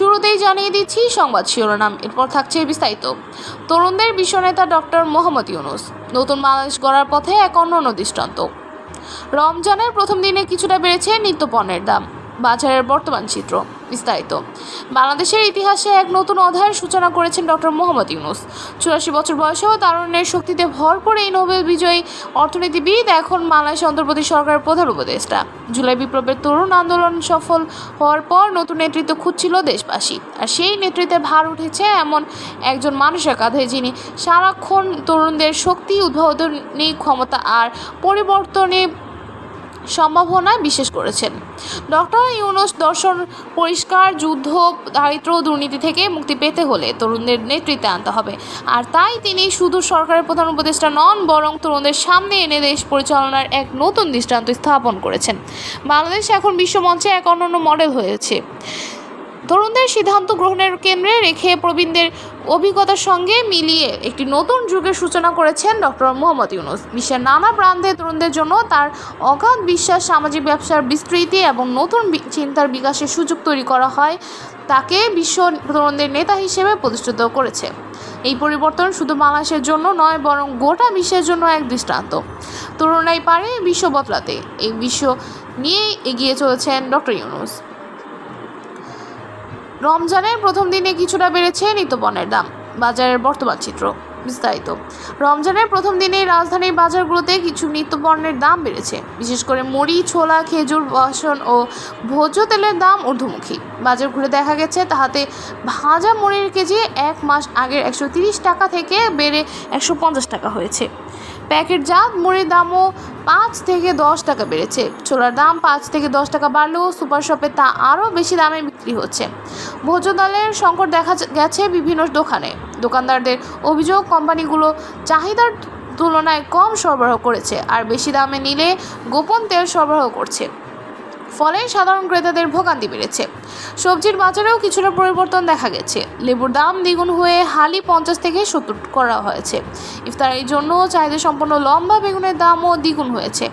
শুরুতেই জানিয়ে দিচ্ছি সংবাদ শিরোনাম, এরপর থাকছে বিস্তারিত। তরুণদের বিশ্বনেতা ডক্টর মোহাম্মদ ইউনুস, নতুন বাংলাদেশ গড়ার পথে এক অন্য দৃষ্টান্ত। রমজানের প্রথম দিনে কিছুটা বেড়েছে নিত্যপণ্যের দাম। বাজারের বর্তমান চিত্র বিস্তারিত। বাংলাদেশের ইতিহাসে এক নতুন অধ্যায়ের সূচনা করেছেন ডক্টর মোহাম্মদ ইউনুস। চুরাশি বছর বয়সেও তারুণ্যের শক্তিতে ভরপুর এই নোবেল বিজয়ী অর্থনীতিবিদ এখন বাংলাদেশ অন্তর্বর্তী সরকারের প্রধান উপদেষ্টা। জুলাই বিপ্লবের তরুণ আন্দোলন সফল হওয়ার পর নতুন নেতৃত্ব খুঁজছিল দেশবাসী। আর সেই নেতৃত্বে ভার উঠেছে এমন একজন মানুষের কাঁধে যিনি সারাক্ষণ তরুণদের শক্তি, উদ্ভাবনী ক্ষমতা আর পরিবর্তনে সম্ভাবনায় বিশেষ করেছেন। ডক্টর ইউনুস দর্শন, পরিষ্কার, যুদ্ধ, দারিদ্র দুর্নীতি থেকে মুক্তি পেতে হলে তরুণদের নেতৃত্বে আনতে হবে। আর তাই তিনি শুধু সরকারের প্রধান উপদেষ্টা নন, বরং তরুণদের সামনে এনে দেশ পরিচালনার এক নতুন দৃষ্টান্ত স্থাপন করেছেন। বাংলাদেশ এখন বিশ্বমঞ্চে এক অনন্য মডেল হয়েছে। তরুণদের সিদ্ধান্ত গ্রহণের কেন্দ্রে রেখে প্রবীণদের অভিজ্ঞতার সঙ্গে মিলিয়ে একটি নতুন যুগের সূচনা করেছেন ডক্টর মোহাম্মদ ইউনুস। বিশ্বের নানা প্রান্তে তরুণদের জন্য তার অগাধ বিশ্বাস, সামাজিক ব্যবসার বিস্তৃতি এবং নতুন চিন্তার বিকাশের সুযোগ তৈরি করা হয়, তাকে বিশ্ব তরুণদের নেতা হিসেবে প্রতিষ্ঠিত করেছে। এই পরিবর্তন শুধু বাংলাদেশের জন্য নয়, বরং গোটা বিশ্বের জন্য এক দৃষ্টান্ত। তরুণরাই পারে বিশ্ব বদলাতে। এই বিশ্ব নিয়েই এগিয়ে চলেছেন ডক্টর ইউনুস। রমজানের প্রথম দিনে কিছুটা বেড়েছে নিত্যপণ্যের দাম, বাজারের বর্তমান চিত্র বিস্তারিত। রমজানের প্রথম দিনে রাজধানীর বাজারগুলোতে কিছু নিত্যপণ্যের দাম বেড়েছে, বিশেষ করে মুড়ি, ছোলা, খেজুর, বাসন ও ভোজ্য তেলের দাম ঊর্ধ্বমুখী। বাজার ঘুরে দেখা গেছে, তাহাতে ভাজা মুড়ির কেজি এক মাস আগের একশো টাকা থেকে বেড়ে একশো পঞ্চাশ টাকা হয়েছে। প্যাকেটজাত মুড়ির দামও পাঁচ থেকে দশ টাকা বেড়েছে। ছোলার দাম পাঁচ থেকে দশ টাকা বাড়লেও সুপার শপে তা আরও বেশি দামে বিক্রি হচ্ছে। ভোজ্য ডালের সংকট দেখা গেছে বিভিন্ন দোকানে। দোকানদারদের অভিযোগ, কোম্পানিগুলো চাহিদার তুলনায় কম সরবরাহ করেছে আর বেশি দামে নিলে গোপন তেল সরবরাহ করছে। ফলে সাধারণ ক্রেতাদের ভোগান্তি বেড়েছে। সবজির বাজারেও কিছুটা পরিবর্তন দেখা গেছে। লেবুর দাম দ্বিগুণ হয়ে হালি পঞ্চাশ থেকে সত্তর করা হয়েছে। ইফতারের জন্য চাহিদা সম্পন্ন লম্বা বেগুনের দামও দ্বিগুণ হয়েছে।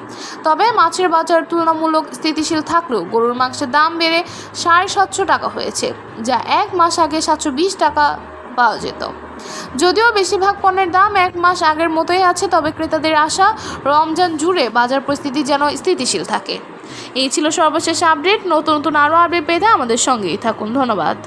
তবে মাছের বাজার তুলনামূলক স্থিতিশীল থাকলেও গরুর মাংসের দাম বেড়ে সাড়ে সাতশো টাকা হয়েছে, যা এক মাস আগে সাতশো বিশ টাকা পাওয়া যেত। যদিও বেশিরভাগ পণ্যের দাম এক মাস আগের মতোই আছে, তবে ক্রেতাদের আশা, রমজান জুড়ে বাজার পরিস্থিতি যেন স্থিতিশীল থাকে। এই ছিল সর্বশেষ আপডেট। নতুন নতুন আরও আপডেট পেতে আমাদের সঙ্গেই থাকুন। ধন্যবাদ।